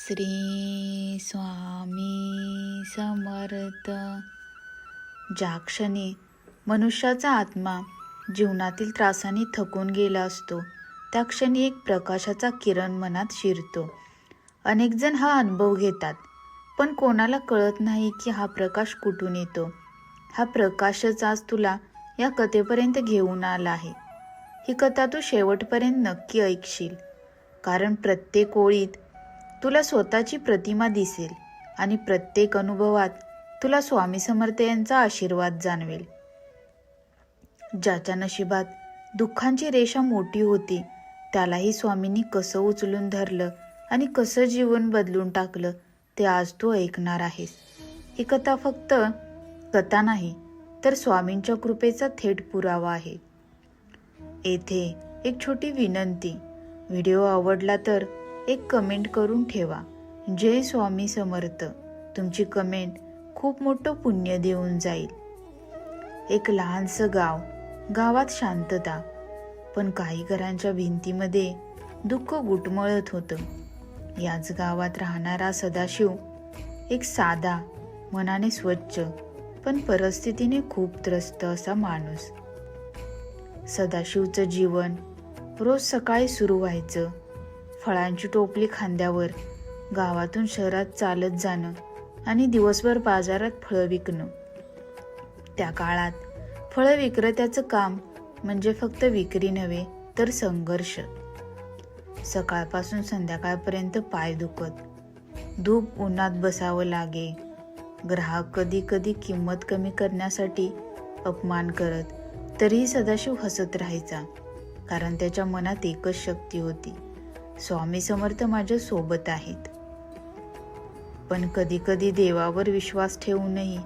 श्री स्वामी समर्थ. ज्या क्षणी मनुष्याचा आत्मा जीवनातील त्रासाने थकून गेला असतो त्या क्षणी एक प्रकाशाचा किरण मनात शिरतो. अनेकजण हा अनुभव घेतात पण कोणाला कळत नाही की हा प्रकाश कुठून येतो. हा प्रकाशच आज तुला या कथेपर्यंत घेऊन आला आहे. ही कथा तू शेवटपर्यंत नक्की ऐकशील कारण प्रत्येक ओळीत तुला स्वतःची प्रतिमा दिसेल आणि प्रत्येक अनुभवात तुला स्वामी समर्थ यांचा आशीर्वाद जाणवेल. ज्याच्या नशिबात दुःखांची रेषा मोठी होती त्यालाही स्वामींनी कसं उचलून धरलं आणि कसं जीवन बदलून टाकलं ते आज तू ऐकणार आहेस. ही कथा फक्त कथा नाही तर स्वामींच्या कृपेचा थेट पुरावा आहे. येथे एक छोटी विनंती. व्हिडिओ आवडला तर एक कमेंट करून ठेवा. जय स्वामी समर्थ. तुमची कमेंट खूप मोठं पुण्य देऊन जाईल. एक लहानसं गाव गावात शांतता. पण काही घरांच्या भिंतीमध्ये दुःख गुटमळत होतं. याच गावात राहणारा सदाशिव एक साधा मनाने स्वच्छ पण परिस्थितीने खूप त्रस्त असा माणूस. सदाशिवचं जीवन रोज सकाळी सुरू व्हायचं. फळांची टोपली खांद्यावर गावातून शहरात चालत जाणं आणि दिवसभर बाजारात फळं विकणं. त्या काळात फळं विक्रेत्याचं काम म्हणजे फक्त विक्री नव्हे तर संघर्ष. सकाळपासून संध्याकाळपर्यंत पाय दुखत. धूप उन्हात बसावं लागे. ग्राहक कधी कधी किंमत कमी करण्यासाठी अपमान करत तरीही सदाशिव हसत राहायचा कारण त्याच्या मनात एकच शक्ती होती. स्वामी समर्थ माझ्या सोबत आहेत. पण कधी कधी देवावर विश्वास ठेवूनही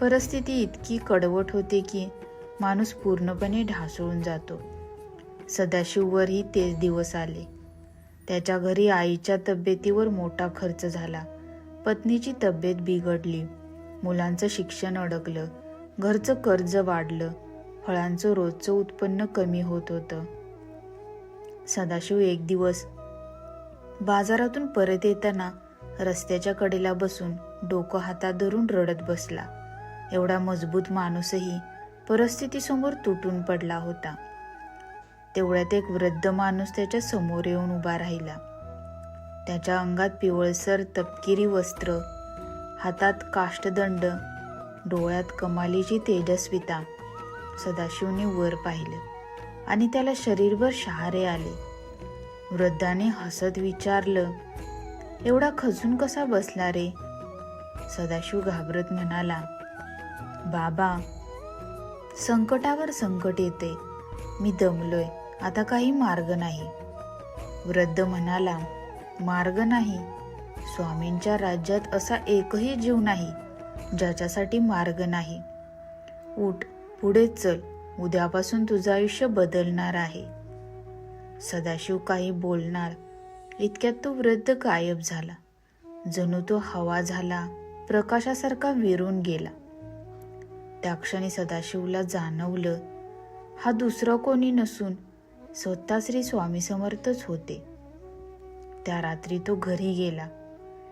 परिस्थिती इतकी कडवट होते की माणूस पूर्णपणे ढासळून जातो. सदाशिववरही तेच दिवस आले. त्याच्या घरी आईच्या तब्येतीवर मोठा खर्च झाला. पत्नीची तब्येत बिघडली. मुलांचं शिक्षण अडकलं. घरचं कर्ज वाढलं. फळांचं रोजचं उत्पन्न कमी होत होतं. सदाशिव एक दिवस बाजारातून परत येताना रस्त्याच्या कडेला बसून डोकं हातात धरून रडत बसला. एवढा मजबूत माणूसही परिस्थितीसमोर तुटून पडला होता. तेवढ्यात एक वृद्ध माणूस त्याच्यासमोर येऊन उभा राहिला. त्याच्या अंगात पिवळसर तपकिरी वस्त्र हातात काष्टदंड डोळ्यात कमालीची तेजस्विता सदाशिवने वर पाहिलं आणि त्याला शरीरभर शहारे आले. वृद्धाने हसत विचारलं एवढा खचून कसा बसला रे? सदाशिव घाबरत म्हणाला बाबा संकटावर संकट येते. मी दमलोय. आता काही मार्ग नाही. वृद्ध म्हणाला मार्ग नाही. स्वामींच्या राज्यात असा एकही जीव नाही ज्याच्यासाठी मार्ग नाही. उठ पुढे चल. उद्यापासून तुझं आयुष्य बदलणार आहे. सदाशिव काही बोलणार. इतक्यात तो वृद्ध गायब झाला. जणू तो हवा झाला प्रकाशासारखा विरून गेला. त्या क्षणी सदाशिवला जाणवलं हा दुसरा कोणी नसून स्वतः श्री स्वामी समर्थच होते. त्या रात्री तो घरी गेला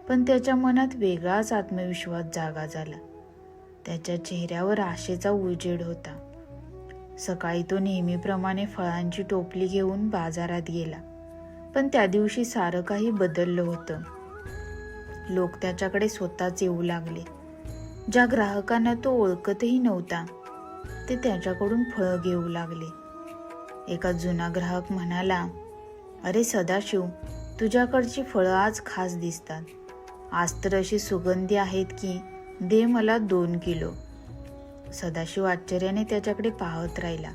पण त्याच्या मनात वेगळाच आत्मविश्वास जागा झाला. त्याच्या चेहऱ्यावर आशेचा उजेड होता. सकाळी तो नेहमीप्रमाणे फळांची टोपली घेऊन बाजारात गेला. पण त्या दिवशी सारं काही बदललं होतं. लोक त्याच्याकडे स्वतःच येऊ लागले. ज्या ग्राहकांना तो ओळखतही नव्हता ते त्याच्याकडून फळं घेऊ लागले. एका जुना ग्राहक म्हणाला अरे सदाशिव तुझ्याकडची फळं आज खास दिसतात. आज तर अशी सुगंधी आहेत की दे मला दोन किलो. सदाशिव आश्चर्याने त्याच्याकडे पाहत राहिला.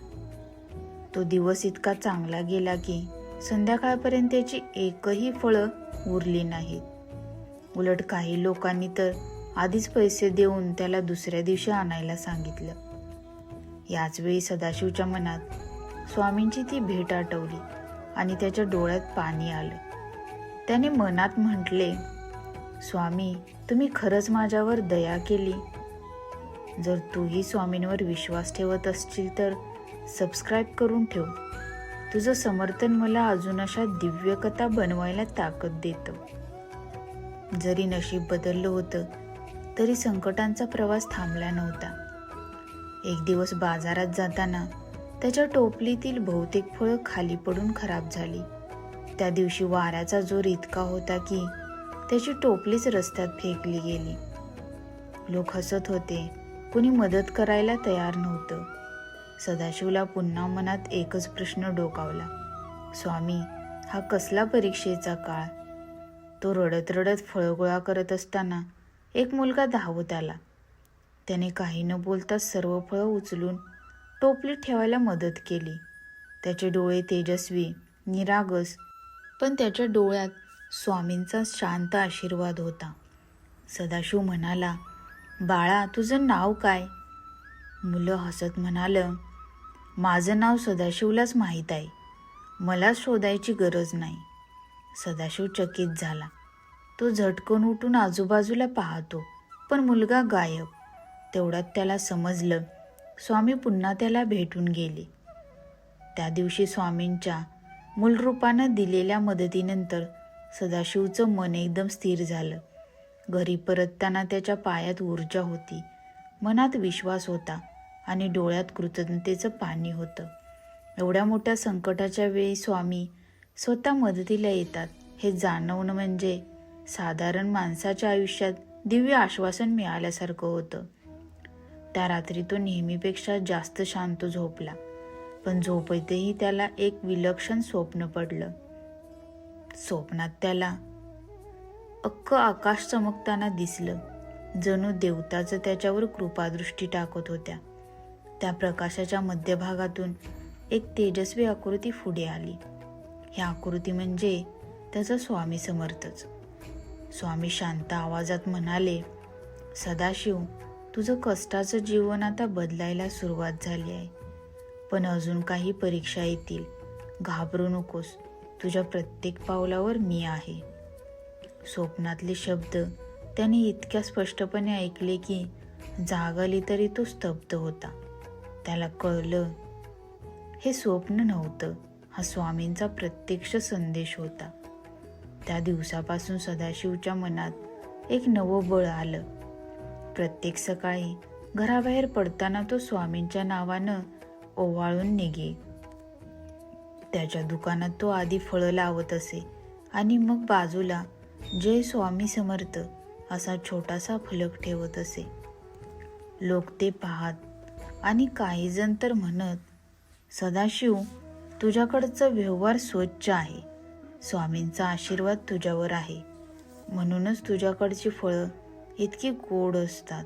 तो दिवस इतका चांगला गेला की संध्याकाळपर्यंत त्याची एकही फळं उरली नाहीत. उलट काही लोकांनी तर आधीच पैसे देऊन त्याला दुसऱ्या दिवशी आणायला सांगितलं. याचवेळी सदाशिवच्या मनात स्वामींची ती भेट आठवली आणि त्याच्या डोळ्यात पाणी आलं. त्याने मनात म्हटले स्वामी तुम्ही खरंच माझ्यावर दया केली जर तूही स्वामींवर विश्वास ठेवत असशील तर सबस्क्राईब करून ठेव. तुझं समर्थन मला अजून अशा दिव्य कथा बनवायला ताकद देतं. जरी नशीब बदललं होतं तरी संकटांचा प्रवास थांबला नव्हता. एक दिवस बाजारात जाताना त्याच्या टोपलीतील बहुतेक फळं खाली पडून खराब झाली. त्या दिवशी वाऱ्याचा जोर इतका होता की त्याची टोपलीच रस्त्यात फेकली गेली. लोक हसत होते. कुणी मदत करायला तयार नव्हतं. सदाशिवला पुन्हा मनात एकच प्रश्न डोकावला. स्वामी हा कसला परीक्षेचा काळ? तो रडत रडत फळं गोळा करत असताना एक मुलगा धावत आला. त्याने काही न बोलता सर्व फळं उचलून टोपलीत ठेवायला मदत केली. त्याचे डोळे तेजस्वी निरागस पण त्याच्या डोळ्यात स्वामींचा शांत आशीर्वाद होता. सदाशिव म्हणाला बाळा तुझं नाव काय? मुलं हसत म्हणालं माझं नाव सदाशिवलाच माहीत आहे. मला शोधायची गरज नाही. सदाशिव चकित झाला. तो झटकन उठून आजूबाजूला पाहतो पण मुलगा गायब. तेवढ्यात त्याला समजलं स्वामी पुन्हा त्याला भेटून गेले. त्या दिवशी स्वामींच्या मूलरूपानं दिलेल्या मदतीनंतर सदाशिवचं मन एकदम स्थिर झालं. घरी परतताना त्याच्या पायात ऊर्जा होती. मनात विश्वास होता आणि डोळ्यात कृतज्ञतेचं पाणी होतं. एवढ्या मोठ्या संकटाच्या वेळी स्वामी स्वतः मदतीला येतात. हे जाणवणं म्हणजे साधारण माणसाच्या आयुष्यात दिव्य आश्वासन मिळाल्यासारखं होतं. त्या रात्री तो नेहमीपेक्षा जास्त शांत झोपला पण झोपेतही त्याला एक विलक्षण स्वप्न पडलं. स्वप्नात त्याला अख्ख आकाश चमकताना दिसलं. जणू देवताचं त्याच्यावर कृपादृष्टी टाकत होत्या. त्या प्रकाशाच्या मध्यभागातून एक तेजस्वी आकृती पुढे आली. ही आकृती म्हणजे त्याचा स्वामी समर्थच. स्वामी शांत आवाजात म्हणाले सदाशिव तुझं कष्टाचं जीवन आता बदलायला सुरुवात झाली आहे. पण अजून काही परीक्षा येतील. घाबरू नकोस. तुझ्या प्रत्येक पावलावर मी आहे. स्वप्नातले शब्द. त्याने इतक्या स्पष्टपणे ऐकले की जाग आली तरी तो स्तब्ध होता. त्याला कळलं हे स्वप्न नव्हतं. हा स्वामींचा प्रत्यक्ष संदेश होता. त्या दिवसापासून सदाशिवच्या मनात एक नवं बळ आलं. प्रत्येक सकाळी घराबाहेर पडताना तो स्वामींच्या नावानं ओवाळून निघे. त्याच्या दुकानात तो आधी फळं लावत असे आणि मग बाजूला जय स्वामी समर्थ असा छोटासा फलक ठेवत असे. लोक ते पाहत आणि काहीजण तर म्हणत सदाशिव तुझ्याकडचं व्यवहार स्वच्छ आहे. स्वामींचा आशीर्वाद तुझ्यावर आहे. म्हणूनच तुझ्याकडची फळं इतकी गोड असतात.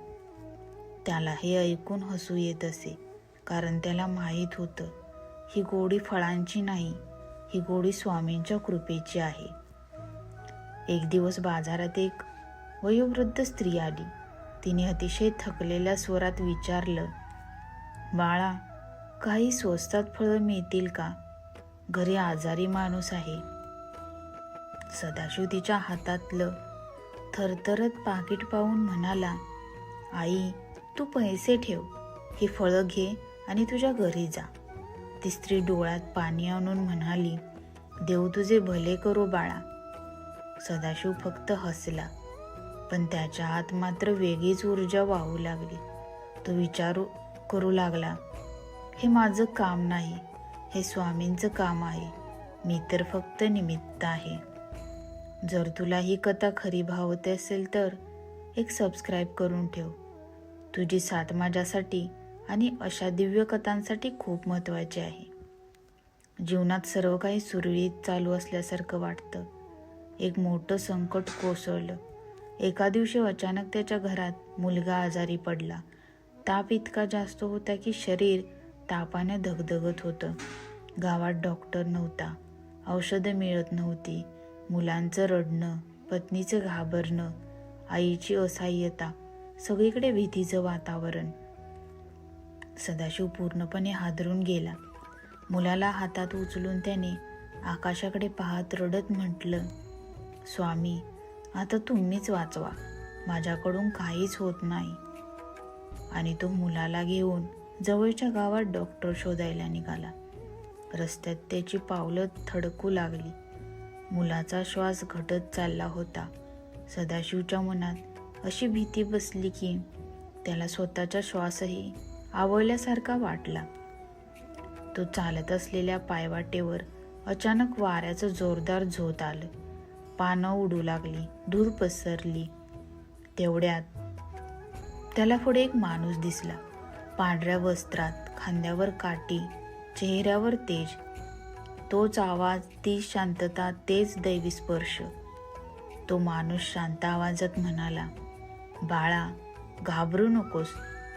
त्याला हे ऐकून हसू येत असे कारण त्याला माहीत होतं ही गोडी फळांची नाही ही गोडी स्वामींच्या कृपेची आहे. एक दिवस बाजारात एक वयोवृद्ध स्त्री आली. तिने अतिशय थकलेल्या स्वरात विचारलं बाळा काही स्वस्तात फळं मिळतील का? घरी आजारी माणूस आहे. सदाशिव तिच्या हातातलं थरथरत पाकिट पाहून म्हणाला आई तू पैसे ठेव. ही फळं घे आणि तुझ्या घरी जा. ती स्त्री डोळ्यात पाणी आणून म्हणाली देव तुझे भले करो बाळा. सदाशिव फक्त हसला. पण त्याच्या आत मात्र वेगळीच ऊर्जा वाहू लागली. तो विचारू करू लागला हे माझं काम नाही हे स्वामींचं काम आहे. मी तर फक्त निमित्त आहे. जर तुला ही कथा खरी भावते असेल तर एक सबस्क्राईब करून ठेव. तुझी साथ माझ्यासाठी आणि अशा दिव्य कथांसाठी खूप महत्त्वाची आहे. जीवनात सर्व काही सुरळीत चालू असल्यासारखं वाटतं. एक मोठं संकट कोसळलं. एका दिवशी अचानक त्याच्या घरात मुलगा आजारी पडला. ताप इतका जास्त होता की शरीर तापाने धगधगत होतं. गावात डॉक्टर नव्हता. औषधं मिळत नव्हती. मुलांचं रडणं पत्नीचं घाबरणं आईची असहाय्यता सगळीकडे भीतीचं वातावरण. सदाशिव पूर्णपणे हादरून गेला. मुलाला हातात उचलून त्याने आकाशाकडे पाहत रडत म्हटलं स्वामी आता तुम्हीच वाचवा. माझ्याकडून काहीच होत नाही. आणि तो मुलाला घेऊन जवळच्या गावात डॉक्टर शोधायला निघाला. रस्त्यात त्याची पावलं थडकू लागली. मुलाचा श्वास घटत चालला होता. सदाशिवच्या मनात अशी भीती बसली की त्याला स्वतःचा श्वासही आवळल्यासारखा वाटला. तो चालत असलेल्या पायवाटेवर अचानक वाऱ्याचं जोरदार झोत आलं. पानं उडू लागली धूर पसरली. तेवढ्यात त्याला पुढे एक माणूस दिसला. पांढऱ्या वस्त्रात खांद्यावर काठी चेहऱ्यावर तेज. तोच आवाज ती शांतता तेच दैवी स्पर्श. तो माणूस शांत आवाजात म्हणाला बाळा घाबरू नकोस.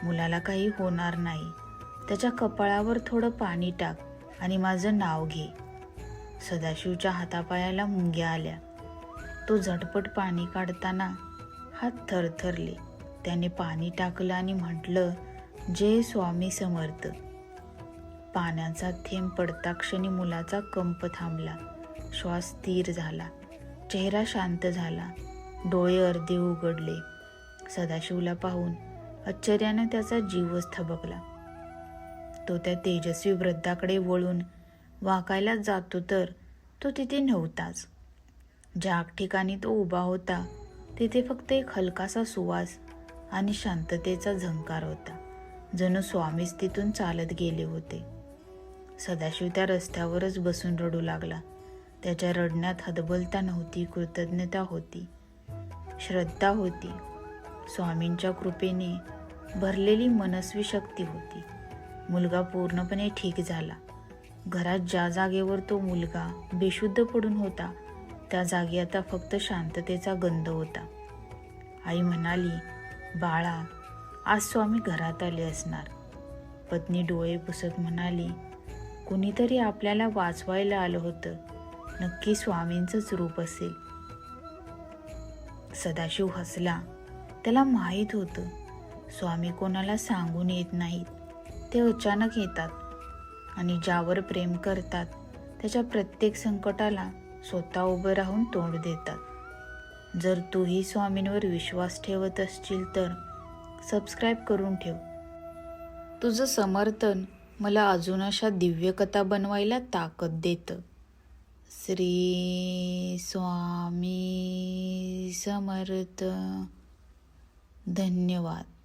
मुलाला काही होणार नाही. त्याच्या कपाळावर थोडं पाणी टाक आणि माझं नाव घे. सदाशिवच्या हातापायाला मुंग्या आल्या. तो झटपट पाणी काढताना हात थरथरले. त्याने पाणी टाकलं आणि म्हटलं जय स्वामी समर्थ. पाण्याचा थेंब पडता क्षणी मुलाचा कंप थांबला. श्वास स्थिर झाला. चेहरा शांत झाला. डोळे अर्धे उघडले. सदाशिवला पाहून आश्चर्यानं त्याचा जीवच थबकला. तो त्या तेजस्वी वृद्धाकडे वळून वाकायला जातो तर तो तिथे नव्हताच. ज्या ठिकाणी तो उभा होता तिथे फक्त एक हलकासा सुवास आणि शांततेचा झंकार होता जणू स्वामीच तिथून चालत गेले होते. सदाशिव त्या रस्त्यावरच बसून रडू लागला. त्याच्या रडण्यात हदबलता नव्हती कृतज्ञता होती. श्रद्धा होती. स्वामींच्या कृपेने भरलेली मनस्वी शक्ती होती. मुलगा पूर्णपणे ठीक झाला. घरात ज्या जागेवर तो मुलगा बेशुद्ध पडून होता त्या जागी आता फक्त शांततेचा गंध होता. आई म्हणाली बाळा आज स्वामी घरात आले असणार. पत्नी डोळे पुसत म्हणाली कुणीतरी आपल्याला वाचवायला आलं होतं. नक्की स्वामींचंच रूप असेल. सदाशिव हसला. त्याला माहीत होतं. स्वामी कोणाला सांगून येत नाहीत. ते अचानक येतात आणि ज्यावर प्रेम करतात त्याच्या प्रत्येक संकटाला स्वतः उभं राहून तोंड देतात. जर तूही स्वामींवर विश्वास ठेवत असशील तर सबस्क्राईब करून ठेव. तुझं समर्थन मला अजून अशा दिव्य कथा बनवायला ताकद देतं. श्री स्वामी समर्थ. धन्यवाद.